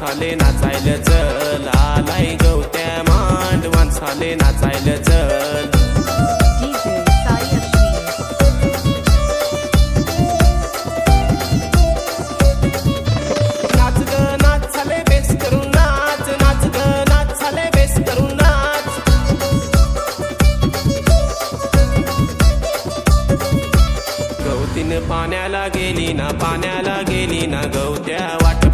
माणसाले नाचायला चल. आलाय गवत्या मांड माणसाले नाचायला चल. पाण्याला गेली ना पाण्याला गेली ना गवत्या वाट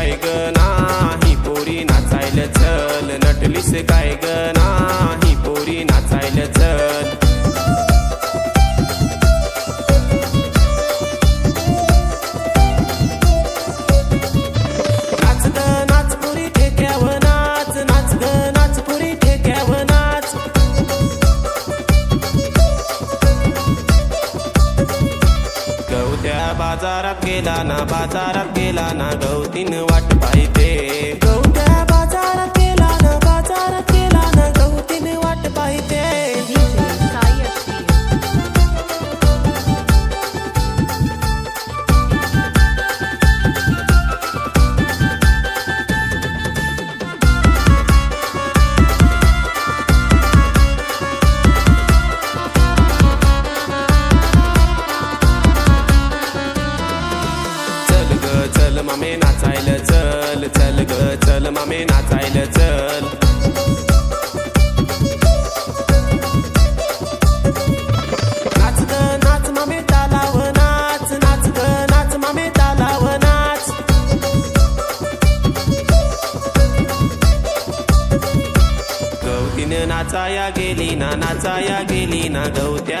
काय ग? नाही पोरी नाचायला चल. नटलीस काय ग? नाही. बाजारात गेला ना बाजारात गेला ना गवतीन वाट पाहिजे मामे नाचायला चल चल ग चल मामे नाचायला चल. नाच ग नाच मामे तालाव नाच नाच ग नाच मामे तालाव नाच. नाचाया गेली ना नाचाया गेली ना गवत्या